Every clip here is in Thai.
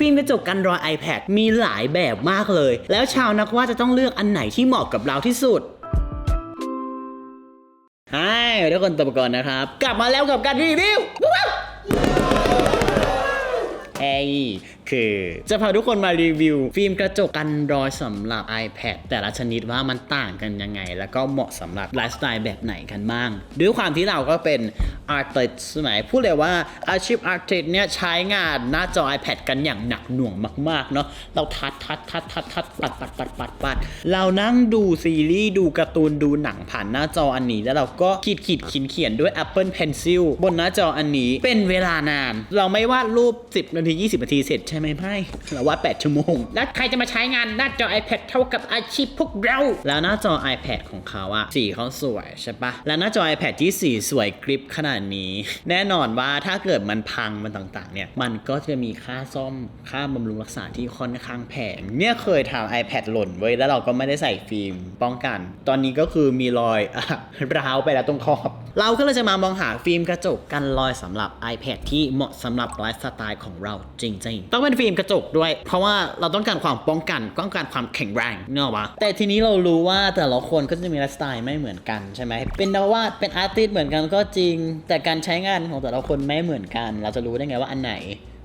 ฟิล์มกระจกกันรอย iPad มีหลายแบบมากเลย แล้วชาวนักว่าจะต้องเลือกอันไหนที่เหมาะกับเราที่สุดใช่ทุกคนตัวประกอบนะครับ กลับมาแล้วกับการรีวิวว้าวเอ้ย คือจะพาทุกคนมารีวิว ฟิล์มกระจกกันรอยสำหรับ iPad แต่ละชนิดว่ามันต่างกันยังไง แล้วก็เหมาะสำหรับไลฟ์สไตล์แบบไหนกันบ้าง ด้วยความที่เราก็เป็น artist ใช่ไหมพูดเลยว่าอาชีพ artist เนี่ยใช้งานหน้าจอ iPad กันอย่างหนักหน่วงมาก ๆ เนาะเราทัดทัดทัดทัดทัดปัดปัดปัดปัดปัดเรานั่งดูซีรีส์ ดูการ์ตูนดูหนังผ่านหน้าจออันนี้ แล้วเราก็ขีดขีดเขียนเขียนด้วย Apple Pencil บนหน้าจออันนี้เป็นเวลานาน เราไม่วาดรูป 10 นาที 20 นาทีเสร็จช่ไหมไม่เราวา8 ชั่วโมง แล้วใครจะมาใช้งานหน้าจอ iPad เท่ากับอาชีพพวกเรา แล้วหน้าจอ iPad ของเขาอะสีเขาสวยใช่ปะแล้วหน้าจอ iPad ที่สีสวยกริปขนาดนี้ แน่นอนว่าถ้าเกิดมันพังมันต่างๆ เนี่ย มันก็จะมีค่าซ่อมค่าบำรุงรักษาที่ค่อนข้างแพงเนี่ยเคยทำ iPad หล่นไว้แล้วเราก็ไม่ได้ใส่ฟิล์มป้องกัน ตอนนี้ก็คือมีรอยอร้าวไปแล้วตรงขอบ เราก็เลยจะมามองหาฟิล์มกระจกกันรอยสำหรับ iPad ที่เหมาะสำหรับไลฟ์สไตล์ของเราจริง ๆ ต้องเป็นฟิล์มกระจกด้วย เพราะว่าเราต้องการความป้องกันต้องการความแข็งแรงเนอะวะแต่ทีนี้เรารู้ว่าแต่ละคนก็จะมีไลฟ์สไตล์ไม่เหมือนกันใช่ไหมเป็นดาวาดเป็นอาร์ติสเหมือนกันก็จริง แต่การใช้งานของแต่ละคนไม่เหมือนกัน เราจะรู้ได้ไงว่าอันไหน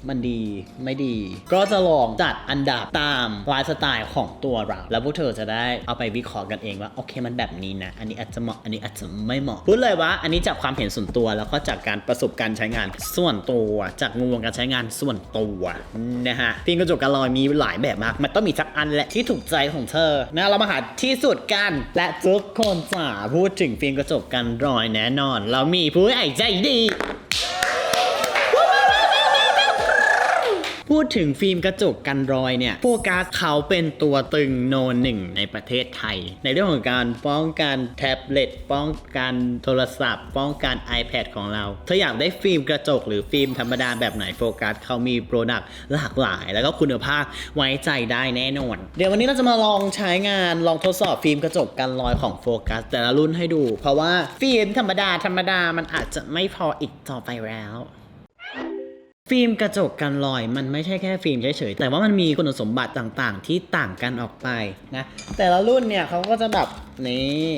มันดีไม่ดี ก็จะลองจัดอันดับตามไลฟ์สไตล์ของตัวเรา แล้วพวกเธอจะได้เอาไปวิเคราะห์กันเองว่า โอเคมันแบบนี้นะ อันนี้อาจจะเหมาะอันนี้อาจจะไม่เหมาะพูดเลยว่า อันนี้จากความเห็นส่วนตัวแล้วก็จากการประสบการณ์ใช้งานส่วนตัว จากมุมมองการใช้งานส่วนตัวนะฮะฟิล์มกระจกกันรอยมีหลายแบบมาก มันต้องมีสักอันแหละที่ถูกใจของเธอนะเรามาหาที่สุดกันและทุกคนจ๋าพูดถึงฟิล์มกระจกกันรอยแน่นอน เรามีผู้ใหญ่ใจดี พูดถึงฟิล์มกระจกกันรอยเนี่ยโฟกัสเขาเป็นตัวตึงโนหนึ่งในประเทศไทย ในเรื่องของการป้องกันแท็บเล็ตป้องกันโทรศัพท์ ป้องกัน iPad ของเราเธออยากได้ฟิล์มกระจกหรือฟิล์มธรรมดาแบบไหนโฟกัสเขามีโปรดักต์หลากหลาย แล้วก็คุณภาพไว้ใจได้แน่นอน เดี๋ยววันนี้เราจะมาลองใช้งานลองทดสอบฟิล์มกระจกกันรอยของโฟกัสแต่ละรุ่นให้ดู เพราะว่าฟิล์มธรรมดาธรรมดามันอาจจะไม่พออีกต่อไปแล้ว ฟิล์มกระจกกันรอยมันไม่ใช่แค่ฟิล์มเฉยๆแต่ว่ามันมีคุณสมบัติต่างๆ ที่ต่างกันออกไปนะแต่ละรุ่นเนี่ยเขาก็จะแบบนี่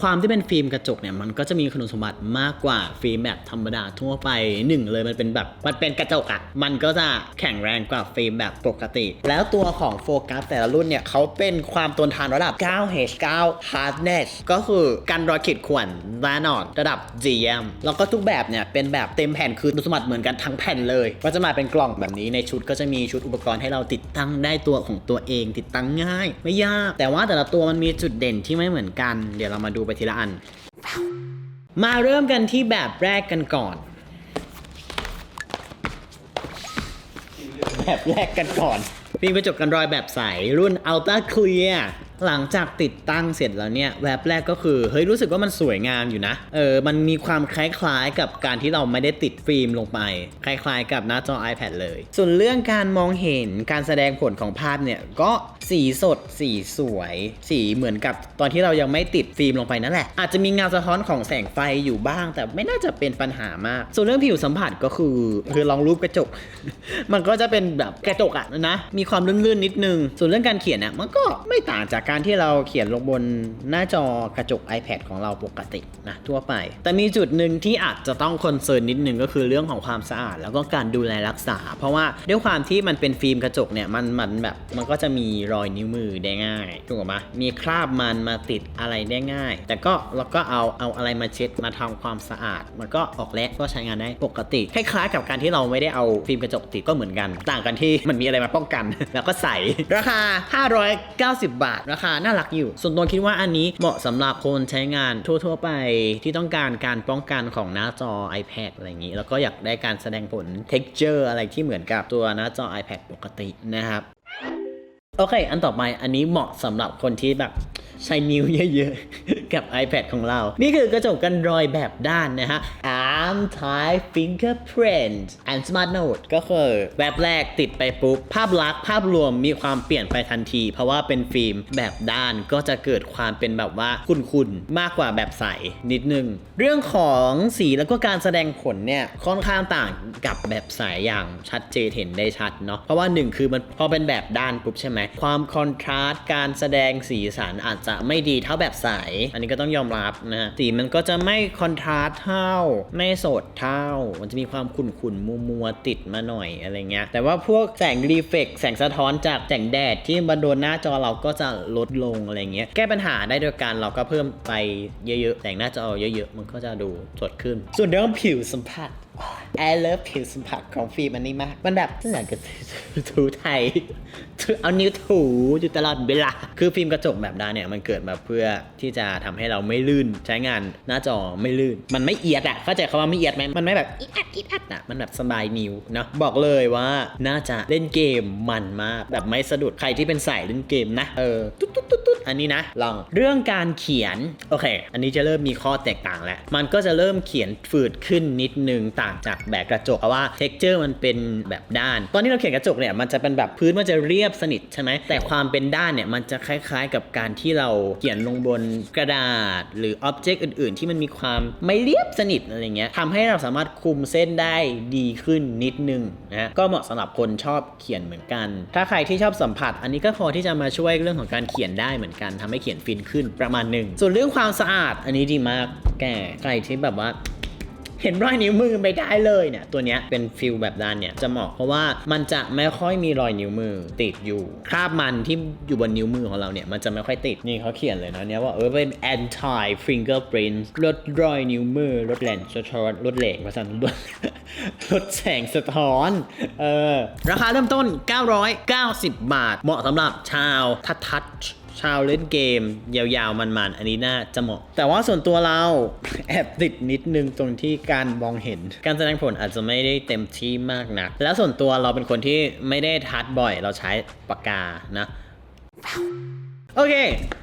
ความที่เป็นฟิล์มกระจกเนี่ยมันก็จะมีคุณสมบัติมากกว่าฟิล์มแบบธรรมดาทั่วไปหนึ่งเลยมันเป็นแบบมันเป็นกระจกอะ่ะมันก็จะแข็งแรงกว่าฟิล์มแบบปกติ แล้วตัวของโฟกัสแต่ละรุ่นเนี่ยเขาเป็นความทนทานระดับ 9H9 hardness ก็คือกันรอยขีดข่วนแน่นอนระดับ GM แล้วก็ทุกแบบเนี่ยเป็นแบบเต็มแผ่นคือคุณสมบัติเหมือนกันทั้งแผ่นเลยก็จะมาเป็นกล่องแบบนี้ในชุดก็จะมีชุดอุปกรณ์ให้เราติดตั้งได้ตัวของตัวเอง ติดตั้งง่าย ไม่ยาก แต่ว่าแต่ละตัวมันมีจุดเด่นที่ไม่เหมือนกัน เดี๋ยวเรามาดูไปทีละอัน มาเริ่มกันที่แบบแรกกันก่อน แบบแรกกันก่อนฟิล์มกระจกกันรอยแบบใสรุ่น Ultra Clear หลังจากติดตั้งเสร็จแล้วเนี่ยแวบแรกก็คือเฮ้ยรู้สึกว่ามันสวยงามอยู่นะเออมันมีความคล้ายๆกับการที่เราไม่ได้ติดฟิล์มลงไป คล้ายๆ กับหน้าจอ iPad เลย ส่วนเรื่องการมองเห็นการแสดงผลของภาพเนี่ยก็สีสดสีสวย สีเหมือนกับตอนที่เรายังไม่ติดฟิล์มลงไปนั่นแหละ อาจจะมีเงาสะท้อนของแสงไฟอยู่บ้าง แต่ไม่น่าจะเป็นปัญหามาก ส่วนเรื่องผิวสัมผัสก็คือคือลองรูปกระจก มันก็จะเป็นแบบกระจกอะนะมีความลื่นๆนิดนึง ส่วนเรื่องการเขียนอะมันก็ไม่ต่างจากการที่เราเขียนลงบนหน้าจอกระจก iPad ของเราปกตินะทั่วไป แต่มีจุดหนึ่งที่อาจจะต้องคอนเซิร์นนิดนึงก็คือเรื่องของความสะอาด แล้วก็การดูแลรักษา เพราะว่าด้วยความที่มันเป็นฟิล์มกระจกเนี่ยมันมันแบบมันก็จะมีรอยนิ้วมือได้ง่ายถูกไหมมีคราบมันมาติดอะไรได้ง่าย แต่ก็เราก็เอาเอาอะไรมาเช็ดมาทำความสะอาด มันก็ออกแล้วก็ใช้งานได้ปกติคล้ายๆกับการที่เราไม่ได้เอาฟิล์มกระจกติดก็เหมือนกัน ต่างกันที่มันมีอะไรมาป้องกัน แล้วก็ใส่ราคา 590 บาทราคาน่ารักอยู่ ส่วนตัวคิดว่าอันนี้เหมาะสำหรับคนใช้งานทั่ว ๆ ไปที่ต้องการการป้องกันของหน้าจอ iPad อะไรอย่างนี้ แล้วก็อยากได้การแสดงผล texture อะไรที่เหมือนกับตัวหน้าจอ iPad ปกตินะครับ โอเค อันต่อไปอันนี้เหมาะสำหรับคนที่แบบใช้นิ้วเยอะๆ กับ iPad ของเรา นี่คือกระจกกันรอยแบบด้านนะฮะ Anti Fingerprint and Smart Note ก็คือแบบแรกติดไปปุ๊บ ภาพลักษณ์ภาพรวมมีความเปลี่ยนไปทันที เพราะว่าเป็นฟิล์มแบบด้านก็จะเกิดความเป็นแบบว่าขุ่นๆ มากกว่าแบบใสนิดนึง เรื่องของสีแล้วก็การแสดงผลเนี่ย ค่อนข้างต่างกับแบบใสอย่างชัดเจนเห็นได้ชัดเนาะ เพราะว่าหนึ่งคือมันพอเป็นแบบด้านปุ๊บใช่ไหมความคอนทราสต์การแสดงสีสันอาจจะไม่ดีเท่าแบบใส อันนี้ก็ต้องยอมรับนะฮะสีมันก็จะไม่คอนทราสต์เท่า ไม่สดเท่า มันจะมีความขุ่นๆมัวๆติดมาหน่อยอะไรเงี้ย แต่ว่าพวกแสงรีเฟกแสงสะท้อนจากแสงแดดที่มาโดนหน้าจอเราก็จะลดลงอะไรเงี้ย แก้ปัญหาได้โดยการเราก็เพิ่มไปเยอะๆแสงหน้าจอเยอะๆ มันก็จะดูสดขึ้น ส่วนเรื่องผิวสัมผัส I love ผิวสัมผัสของฟิล์มอันนี้มาก มันแบบเหมือนกับถูไทย เอานิ้วถูอยู่ตลอดเวลา คือฟิล์มกระจกแบบด้านเนี่ย มันเกิดมาเพื่อที่จะทำให้เราไม่ลื่น ใช้งานหน้าจอไม่ลื่น มันไม่เอียดอะเข้าใจคำว่าไม่เอียดไหมมันไม่แบบอีอัดอีอัดอะมันแบบสบายนิ้วเนาะ บอกเลยว่าน่าจะเล่นเกมมันมาก แบบไม่สะดุด ใครที่เป็นสายเล่นเกมนะ เออ ตุ๊ดตุ๊ดตุ๊ดตุ๊ดอันนี้นะ ลอง เรื่องการเขียน โอเค อันนี้จะเริ่มมีข้อแตกต่างแล้ว มันก็จะเริ่มเขียนฝืดขึ้นนิดนึงต่างจากแบบกระจกเพราะว่า texture มันเป็นแบบด้าน ตอนที่เราเขียนกระจกเนี่ยมันจะเป็นแบบพื้นมันจะเรียบสนิทใช่ไหมแต่ความเป็นด้านเนี่ยมันจะคล้าย ๆ กับการที่เราเขียนลงบนกระดาษ หรืออ็อบเจกต์อื่น ๆ ที่มันมีความไม่เรียบสนิทอะไรเงี้ยทำให้เราสามารถคุมเส้นได้ดีขึ้นนิดนึงนะก็เหมาะสำหรับคนชอบเขียนเหมือนกัน ถ้าใครที่ชอบสัมผัส อันนี้ก็พอที่จะมาช่วยเรื่องของการเขียนได้เหมือนกันทำให้เขียนฟินขึ้นประมาณหนึ่งส่วนเรื่องความสะอาดอันนี้ดีมากแก่ใครที่แบบว่า เห็นรอยนิ้วมือไม่ได้เลยเนี่ยตัวเนี้ยเป็นฟิลแบบด้านเนี่ยจะเหมาะเพราะว่ามันจะไม่ค่อยมีรอยนิ้วมือติดอยู่ คราบมันที่อยู่บนนิ้วมือของเราเนี่ยมันจะไม่ค่อยติดนี่เขาเขียนเลยนะเนี่ยว่าเออเป็น anti fingerprint ลดรอยนิ้วมือลดแหลนสะท้อนลดเหลงภาษาลดลดแสงสะท้อนเออราคาเริ่มต้น 990 บาท เหมาะสำหรับชาวทัดทัด ชาวเล่นเกม ยาวๆ มันๆ อันนี้น่าจะเหมาะ แต่ว่าส่วนตัวเรา แอบติดนิดนึงตรงที่การมองเห็น การแสดงผลอาจจะไม่ได้เต็มที่มากนัก แล้วส่วนตัวเราเป็นคนที่ไม่ได้ทัดบ่อย เราใช้ปากกานะ โอเค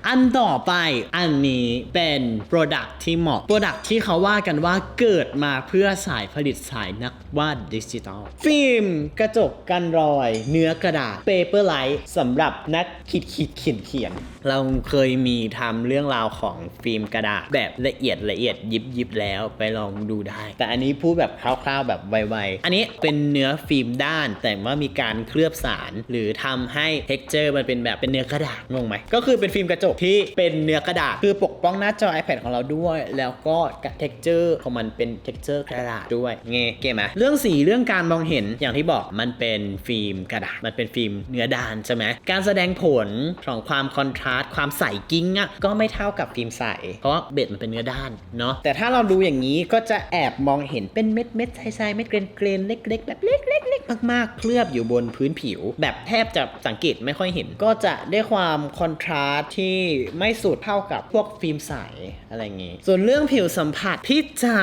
อันต่อไปอันนี้เป็น Product ที่เหมาะ Product ที่เขาว่ากันว่าเกิดมาเพื่อสายผลิตสายนักวาดดิจิทัล ฟิล์มกระจกกันรอย เนื้อกระดาษ Paperlight สำหรับนักขิดขิดเขียนเขียน เราเคยมีทำเรื่องราวของฟิล์มกระดาษแบบละเอียดละเอียดยิบยิบแล้วไปลองดูได้ แต่อันนี้พูดแบบคร่าวๆแบบไวๆ อันนี้เป็นเนื้อฟิล์มด้าน แต่ว่ามีการเคลือบสาร หรือทำให้ texture มันเป็นแบบเป็นเนื้อกระดาษงงไหมก็คือเป็นฟิล์มกระจกที่เป็นเนื้อกระดาษ คือปกป้องหน้าจอ iPad ของเราด้วย แล้วก็ texture ของมันเป็น texture กระดาษด้วยเงเก๋ไหมเรื่องสีเรื่องการมองเห็นอย่างที่บอกมันเป็นฟิล์มกระดาษมันเป็นฟิล์มเนื้อด้านใช่ไหมการแสดงผลของความคอนทราสต์ความใสกิ้งอะก็ไม่เท่ากับฟิล์มใส เพราะเบ็ดมันเป็นเนื้อด้านเนาะแต่ถ้าเราดูอย่างนี้ก็จะแอบมองเห็นเป็นเม็ดเม็ดใสๆเม็ดเกรนเกรนเล็กๆแบบเล็กๆเล็กๆ มากๆ เคลือบอยู่บนพื้นผิว แบบแทบจะสังเกตไม่ค่อยเห็น ก็จะได้ความคอนทราสต์ที่ไม่สุดเท่ากับพวกฟิล์มใสอะไรอย่างงี้ ส่วนเรื่องผิวสัมผัสพี่จ๋า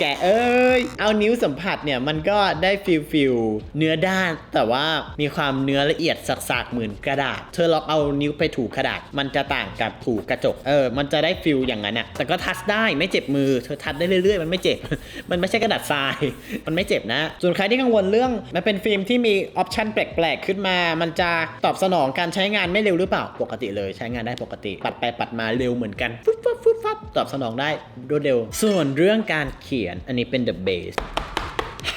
แกเอ้ย เอานิ้วสัมผัสเนี่ยมันก็ได้ฟิลฟิลเนื้อด้าน แต่ว่ามีความเนื้อละเอียดสักๆเหมือนกระดาษ เธอลองเอานิ้วไปถูกระดาษ มันจะต่างกับถูกระจก เออ มันจะได้ฟิลอย่างนั้นอะแต่ก็ทัชได้ไม่เจ็บมือ เธอทัชได้เรื่อยๆ มันไม่เจ็บ มันไม่ใช่กระดาษทราย มันไม่เจ็บนะ ส่วนใครที่กังวลเรื่องมันเป็นฟิล์มที่มีออปชันแปลกๆ ขึ้นมา มันจะตอบสนองการใช้งานไม่เร็วหรือเปล่า ปกติเลยใช้งานได้ปกติ ปัดไปปัดมาเร็วเหมือนกันฟึบฟับฟึบฟับตอบสนองได้รวดเร็ว ส่วนเรื่องการเขียนอันนี้เป็น the base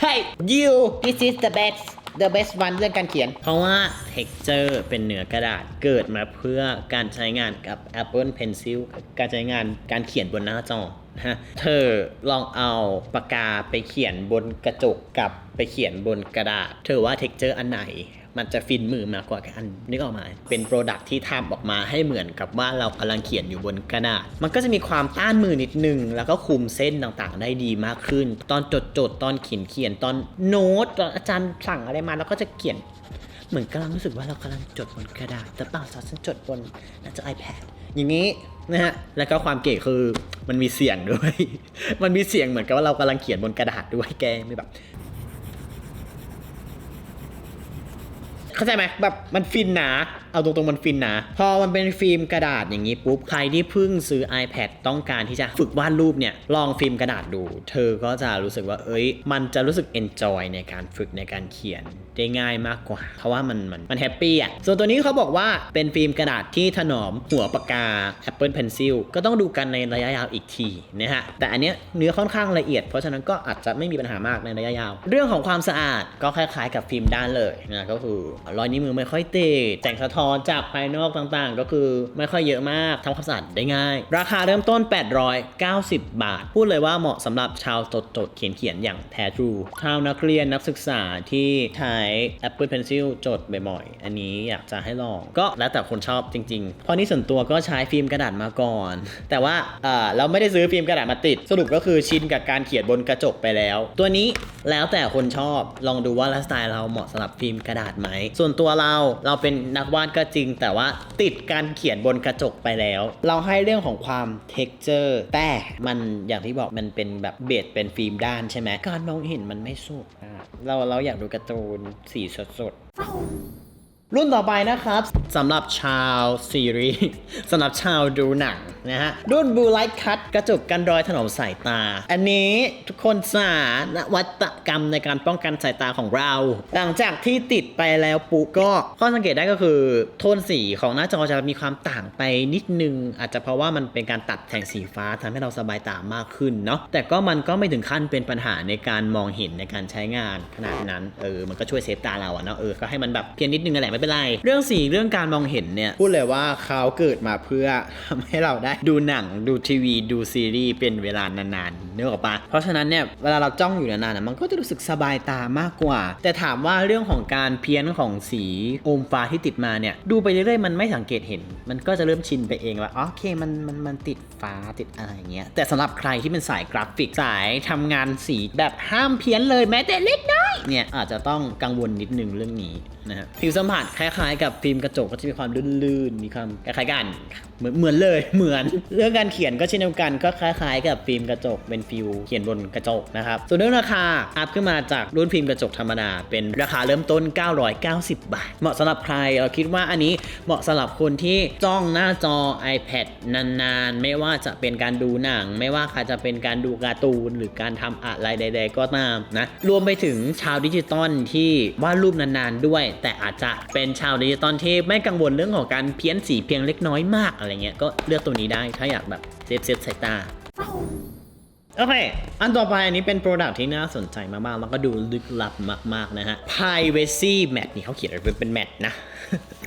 Hey you this is the best the best one เรื่องการเขียน เพราะว่า texture เป็นเนื้อกระดาษเกิดมาเพื่อการใช้งานกับ Apple Pencil การใช้งานการเขียนบนหน้าจอ นะฮะ เธอลองเอาปากกาไปเขียนบนกระจกกับไปเขียนบนกระดาษ เธอว่า texture อันไหนมันจะฟินมือมากกว่ากันนึกออกมาเป็นโปรดักที่ทำออกมาให้เหมือนกับว่าเรากำลังเขียนอยู่บนกระดาษ มันก็จะมีความต้านมือนิดนึง แล้วก็คุมเส้นต่างๆ ได้ดีมากขึ้น ตอนจดจดตอนเขียนเขียนตอนโน้ตตอนอาจารย์สั่งอะไรมาเราก็จะเขียน เหมือนกำลังรู้สึกว่าเรากำลังจดบนกระดาษ แต่เปล่าฉันจดบนหน้าจอ iPad อย่างนี้ นะฮะแล้วก็ความเก๋คือมันมีเสียงด้วย มันมีเสียงเหมือนกับว่าเรากำลังเขียนบนกระดาษด้วยแกไม่แบบเข้าใจไหมแบบมันฟินหนา เอาตรงๆมันฟินนะ พอมันเป็นฟิล์มกระดาษอย่างนี้ปุ๊บ ใครที่เพิ่งซื้อ iPad ต้องการที่จะฝึกวาดรูปเนี่ย ลองฟิล์มกระดาษดู เธอก็จะรู้สึกว่า เอ้ย มันจะรู้สึก enjoy ในการฝึกในการเขียนได้ง่ายมากกว่า เพราะว่ามันมันมันแฮปปี้อะ ส่วนตัวนี้เขาบอกว่าเป็นฟิล์มกระดาษที่ถนอมหัวปากกา Apple Pencil ก็ต้องดูกันในระยะยาวอีกทีนะฮะ แต่อันเนี้ยเนื้อค่อนข้างละเอียด เพราะฉะนั้นก็อาจจะไม่มีปัญหามากในระยะยาว เรื่องของความสะอาดก็คล้ายๆ กับฟิล์มด้านเลยนะ ก็คือรอยนิ้วมือไม่ค่อยติดแสงสะท้อนจากภายนอกต่างๆ ก็คือไม่ค่อยเยอะมากทำความสะอาดได้ง่าย ราคาเริ่มต้น 890 บาท พูดเลยว่าเหมาะสำหรับชาวจดจดๆเขียนเขียนๆอย่างแท้ทรูชาวนักเรียนนักศึกษาที่ใช้ Apple Pencil จดบ่อยๆ อันนี้อยากจะให้ลอง ก็แล้วแต่คนชอบจริงๆ เพราะนี่ส่วนตัวก็ใช้ฟิล์มกระดาษมาก่อน แต่ว่าเออเราไม่ได้ซื้อฟิล์มกระดาษมาติด สรุปก็คือชินกับการเขียนบนกระจกไปแล้ว ตัวนี้แล้วแต่คนชอบลองดูว่าไลฟ์สไตล์เราเหมาะสำหรับฟิล์มกระดาษไหมส่วนตัวเราเราเป็นนักวาดก็จริง แต่ว่าติดการเขียนบนกระจกไปแล้ว เราให้เรื่องของความเท็กเจอร์แต่มันอย่างที่บอกมันเป็นแบบเบดเป็นฟิล์มด้านใช่ไหมการมองเห็นมันไม่สุดเราเราอยากดูการ์ตูนสีสดๆ รุ่นต่อไปนะครับสำหรับชาวซีรีส์สำหรับชาวดูหนังนะฮะ รุ่น Blue Light Cut กระจกกันรอยถนอมสายตา อันนี้ทุกคนสานวัตกรรมในการป้องกันสายตาของเรา หลังจากที่ติดไปแล้วปุ๊ก็ข้อสังเกตได้ก็คือ โทนสีของหน้าจอจะมีความต่างไปนิดนึง อาจจะเพราะว่ามันเป็นการตัดแสงสีฟ้าทำให้เราสบายตามากขึ้นเนาะแต่ก็มันก็ไม่ถึงขั้นเป็นปัญหาในการมองเห็นในการใช้งานขนาดนั้นเออมันก็ช่วยเซฟตาเราอะเนาะเออก็ให้มันแบบเพียงนิดนึงนั่นแหละไม่เป็นไร เรื่องสีเรื่องการมองเห็นเนี่ยพูดเลยว่าเขาเกิดมาเพื่อทำให้เราได้ดูหนังดูทีวีดูซีรีส์เป็นเวลานานๆนึกออกปะเพราะฉะนั้นเนี่ยเวลาเราจ้องอยู่นานๆมันก็จะรู้สึกสบายตามากกว่า แต่ถามว่าเรื่องของการเพี้ยนของสีโอมฟ้าที่ติดมาเนี่ยดูไปเรื่อยๆมันไม่สังเกตเห็น มันก็จะเริ่มชินไปเองว่าโอเคมันมันมันติดฟ้าติดอะไรอย่างเงี้ยแต่สำหรับใครที่เป็นสายกราฟิกสายทำงานสีแบบห้ามเพี้ยนเลยแม้แต่เล็กน้อยเนี่ยอาจจะต้องกังวลนิดนึงเรื่องนี้ นะฮะผิวสัมผัสคล้ายๆ กับฟิล์มกระจกก็จะมีความลื่นๆ มีความคล้ายๆกัน เหมือนเหมือนเลยเหมือน เรื่องการเขียนก็เช่นเดียวกันก็คล้ายๆ กับฟิล์มกระจกเป็นฟิลเขียนบนกระจกนะครับส่วนเรื่องราคาอัพขึ้นมาจากรุ่นฟิล์มกระจกธรรมดาเป็นราคาเริ่มต้น 990 บาท เหมาะสำหรับใครเราคิดว่าอันนี้เหมาะสำหรับคนที่จ้องหน้าจอ iPad นานๆ ไม่ว่าจะเป็นการดูหนัง ไม่ว่าจะเป็นการดูการ์ตูนหรือการทำอะไรใด ๆ ก็ตามนะรวมไปถึงชาวดิจิตอลที่วาดรูปนานๆด้วย แต่อาจจะเป็นชาวดิจิตอลที่ไม่กังวลเรื่องของการเพี้ยนสีเพียงเล็กน้อยมากอะไรไรเงี้ยก็เลือกตัวนี้ได้ถ้าอยากแบบเซฟเซฟสายตา โอเค อันต่อไปอันนี้เป็นโปรดักที่น่าสนใจมากๆ แล้วก็ดูลึกลับมาก ๆ นะฮะ Privacy Matte นี่เขาเขียนเป็นแมทนะ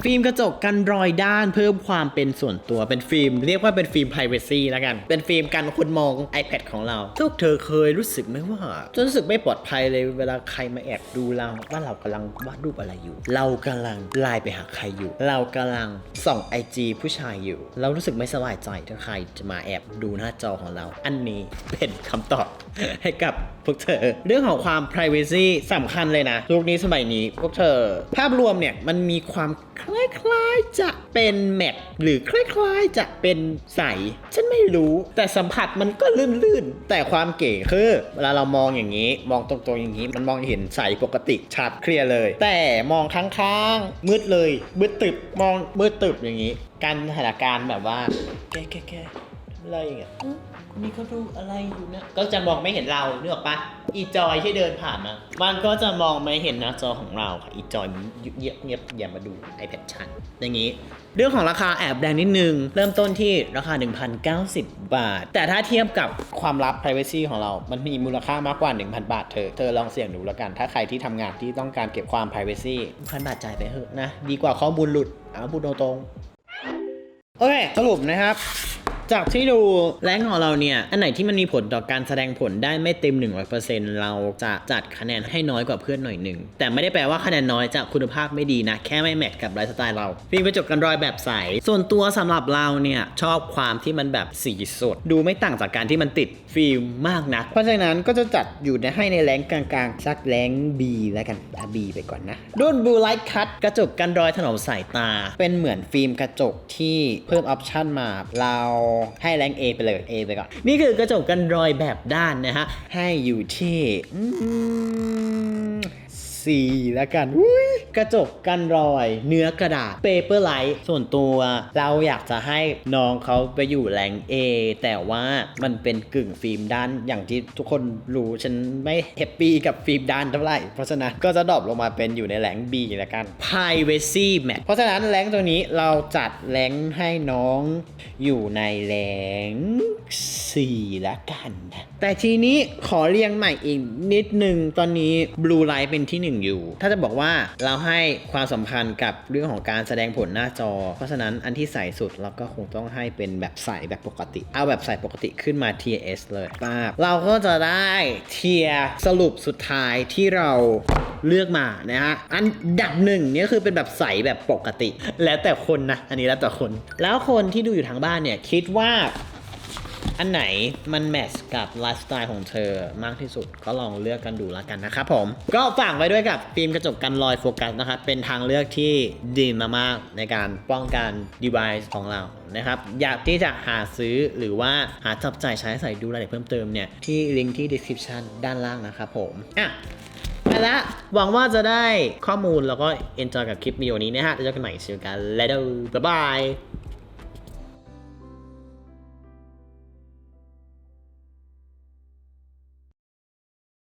ฟิล์มกระจกกันรอยด้านเพิ่มความเป็นส่วนตัวเป็นฟิล์ม เรียกว่าเป็นฟิล์ม Privacy แล้วกัน เป็นฟิล์มกันคนมอง iPad ของเราทุกเธอเคยรู้สึกไหมว่าจะรู้สึกไม่ปลอดภัยเลยเวลาใครมาแอบดูเราว่าเรากำลังวาดรูปอะไรอยู่ เรากำลังไลน์ไปหาใครอยู่ เรากำลังส่อง IG ผู้ชายอยู่ เรารู้สึกไม่สบายใจถ้าใครจะมาแอบดูหน้าจอของเรา อันนี้เป็นคำตอบให้กับพวกเธอ เรื่องของความ privacy สำคัญเลยนะยุคนี้สมัยนี้พวกเธอ ภาพรวมเนี่ยมันมีความคล้ายๆจะเป็นแมทหรือคล้ายๆจะเป็นใส ฉันไม่รู้ แต่สัมผัสมันก็ลื่นๆ แต่ความเก๋คือ เวลาเรามองอย่างนี้ มองตรงๆอย่างนี้ มันมองเห็นใสปกติชัดเคลียร์เลย แต่มองข้างๆมืดเลยมืดตึบมองมืดตึบอย่างนี้ การสถานการณ์แบบว่าแกแกแกอะไรอย่างเงี้ย คนนี้เขาดูอะไรอยู่นะก็จะมองไม่เห็นเราเนืกออกปะอีจอยที่เดินผ่านมามันก็จะมองไม่เห็นหน้าจอของเราค่ะอีจอยเงียบเงียบอย่ามาดู iPad ฉันอย่างนี้ เรื่องของราคาแอบแดงนิดนึง เริ่มต้นที่ราคา 1,090 บาท แต่ถ้าเทียบกับความลับ Privacy ของเรา มันมีมูลค่ามากกว่า 1,000 บาทเธอ เธอลองเสี่ยงดูแล้วกัน ถ้าใครที่ทำงานที่ต้องการเก็บความ Privacy 1,000บาทจ่ายไปเถอะนะ ดีกว่าข้อมูลหลุดเอาพูดตรงๆโอเคสรุปนะครับ จากที่ดูแรงของเราเนี่ย อันไหนที่มันมีผลต่อการแสดงผลได้ไม่เต็ม 100%เราจะจัดคะแนนให้น้อยกว่าเพื่อนหน่อยหนึ่ง แต่ไม่ได้แปลว่าคะแนนน้อยจะคุณภาพไม่ดีนะ แค่ไม่แมทกับไลฟ์สไตล์เราฟิล์มกระจกกันรอยแบบใส ส่วนตัวสำหรับเราเนี่ย ชอบความที่มันแบบสีสด ดูไม่ต่างจากการที่มันติดฟิล์มมากนะ เพราะฉะนั้นก็จะจัดอยู่ในให้ในแรงกลางๆสักแรง B แล้วกันอะ B ไปก่อนนะรุ่น Blue Light Cut กระจกกันรอยถนอมสายตา เป็นเหมือนฟิล์มกระจกที่เพิ่มออปชันมาเราให้แรง A ไปเลย A ไปก่อน นี่คือกระจกกันรอยแบบด้านนะฮะ ให้อยู่ที่ C แล้วกันอุ้ย กระจกกันรอย เนื้อกระดาษ Paper Light ส่วนตัว เราอยากจะให้น้องเขาไปอยู่แรง A แต่ว่ามันเป็นกึ่งฟิล์มด้านอย่างที่ทุกคนรู้ฉันไม่แฮปปี้กับฟิล์มด้านเท่าไหร่ เพราะฉะนั้นก็จะดรอปลงมาเป็นอยู่ในแรง B แล้วกัน Privacy m a t เพราะฉะนั้นแรงตัวนี้เราจัดแรงให้น้องอยู่ในแรง4แล้วกันแต่ทีนี้ขอเรียงใหม่อีกนิดนึงตอนนี้ Blue Light เป็นที่ 1 อยู่ ถ้าจะบอกว่าเราให้ความสำคัญกับเรื่องของการแสดงผลหน้าจอ เพราะฉะนั้นอันที่ใสสุดเราก็คงต้องให้เป็นแบบใสแบบปกติ เอาแบบใสปกติขึ้นมา TS เลยป้าบเราก็จะได้เทียร์สรุปสุดท้ายที่เราเลือกมานะฮะอันดับหนึ่งเนี่ยคือเป็นแบบใสแบบปกติ แล้วแต่คนนะ อันนี้แล้วแต่คน แล้วคนที่ดูอยู่ทางบ้านเนี่ยคิดว่า อันไหนมันแมทช์กับไลฟ์สไตล์ของเธอมากที่สุดก็ลองเลือกกันดูแล้วกันนะครับผม ก็ฝากไว้ด้วยกับฟิล์มกระจกกันรอยโฟกัสนะครับ เป็นทางเลือกที่ดีมากๆในการป้องกัน device ของเรานะครับ อยากที่จะหาซื้อหรือว่าหาจับจ่ายใช้ใส่ดูรายละเอียดเพิ่มเติมเนี่ย ที่ลิงก์ที่ description ด้านล่างนะครับผมอะไปละหวังว่าจะได้ข้อมูลแล้วก็ enjoy กับคลิปวิดีโอนี้นะฮะแล้วเจอกันใหม่เจอกันแล้วบ๊ายบาย